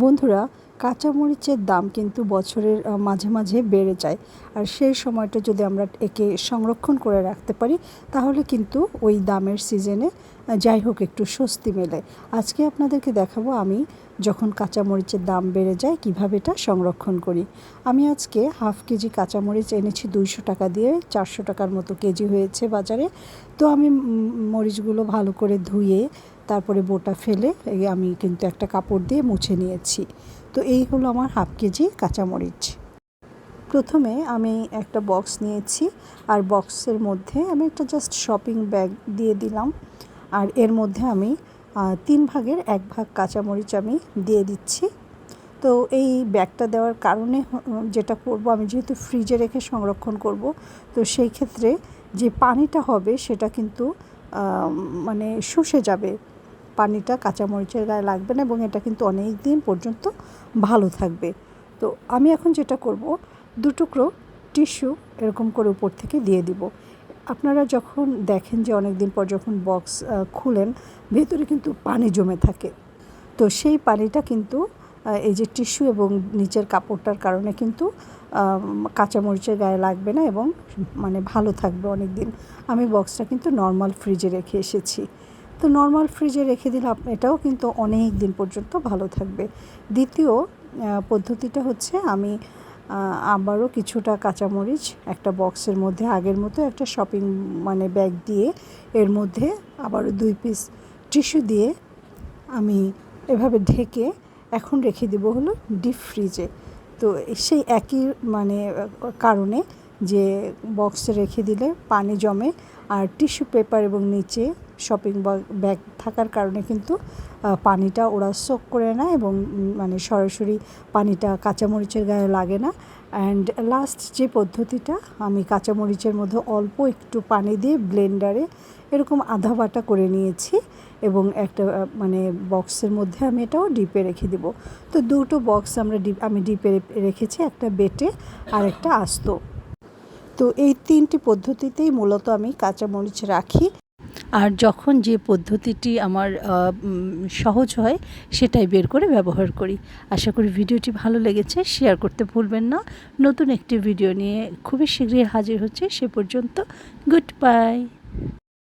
বন্ধুরা, কাঁচামরিচের দাম কিন্তু বছরের মাঝে মাঝে বেড়ে যায়। আর সেই সময়টা যদি আমরা একে সংরক্ষণ করে রাখতে পারি, তাহলে কিন্তু ওই দামের সিজনে যাই হোক একটু স্বস্তি মেলে। আজকে আপনাদেরকে দেখাবো আমি যখন কাঁচামরিচের দাম বেড়ে যায়, কীভাবে এটা সংরক্ষণ করি। আমি আজকে হাফ কেজি কাঁচামরিচ এনেছি দুইশো টাকা দিয়ে, চারশো টাকার মতো কেজি হয়েছে বাজারে। তো আমি মরিচগুলো ভালো করে ধুয়ে তারপরে বোটা ফেলে আমি কিন্তু একটা কাপড় দিয়ে মুছে নিয়েছি। তো এই হলো আমার হাফ কেজি কাঁচামরিচ। প্রথমে আমি একটা বক্স নিয়েছি আর বক্সের মধ্যে আমি একটা জাস্ট শপিং ব্যাগ দিয়ে দিলাম। আর এর মধ্যে আমি তিন ভাগের এক ভাগ কাঁচামরিচ আমি দিয়ে দিচ্ছি। তো এই ব্যাগটা দেওয়ার কারণে যেটা করব, আমি যেহেতু ফ্রিজে রেখে সংরক্ষণ করব, তো সেই ক্ষেত্রে যে পানিটা হবে সেটা কিন্তু মানে শুষে যাবে। পানিটা কাঁচামরিচের গায়ে লাগবে না এবং এটা কিন্তু অনেক দিন পর্যন্ত ভালো থাকবে। তো আমি এখন যেটা করব দু টুকরো টিস্যু এরকম করে উপর থেকে দিয়ে দিব। আপনারা যখন দেখেন যে অনেক দিন পর যখন বক্স খুলেন, ভেতরে কিন্তু পানি জমে থাকে। তো সেই পানিটা কিন্তু এই যে টিস্যু এবং নিচের কাপড়টার কারণে কিন্তু কাঁচামরিচের গায়ে লাগবে না এবং মানে ভালো থাকবে অনেক দিন আমি বক্সটা কিন্তু নর্মাল ফ্রিজে রেখে এসেছি। তো নর্মাল ফ্রিজে রেখে দিলে এটাও কিন্তু অনেক দিন পর্যন্ত ভালো থাকবে। দ্বিতীয় পদ্ধতিটা হচ্ছে আমি আবারও কিছুটা কাঁচামরিচ একটা বক্সের মধ্যে আগের মতো একটা শপিং মানে ব্যাগ দিয়ে এর মধ্যে আবারও দুই পিস টিস্যু দিয়ে আমি এভাবে ঢেকে এখন রেখে দেবো হলো ডিপ ফ্রিজে তো সেই একই মানে কারণে যে বক্সে রেখে দিলে পানি জমে আর টিস্যু পেপার এবং নিচে শপিং ব্যাগ থাকার কারণে কিন্তু পানিটা ওরা সোক করে নেয় এবং মানে সরাসরি পানিটা কাঁচামরিচের গায়ে লাগে না। অ্যান্ড লাস্ট যে পদ্ধতিটা, আমি কাঁচামরিচের মধ্যে অল্প একটু পানি দিয়ে ব্লেন্ডারে এরকম আধা বাটা করে নিয়েছি এবং একটা মানে বক্সের মধ্যে আমি এটাও ডিপে রেখে দিব। তো দুটো বক্স আমরা ডিপ আমি ডিপে রেখেছি, একটা বেটে আর একটা আস্ত। তো এই তিনটি পদ্ধতিতেই মূলত আমি কাঁচামরিচ রাখি। আর যখন যে পদ্ধতিটি আমার সহজ হয়, সেটাই বের করে ব্যবহার করি। আশা করি ভিডিওটি ভালো লেগেছে, শেয়ার করতে ভুলবেন না। নতুন একটি ভিডিও নিয়ে খুবই শীঘ্রই হাজির হচ্ছে। সে পর্যন্ত গুড বাই।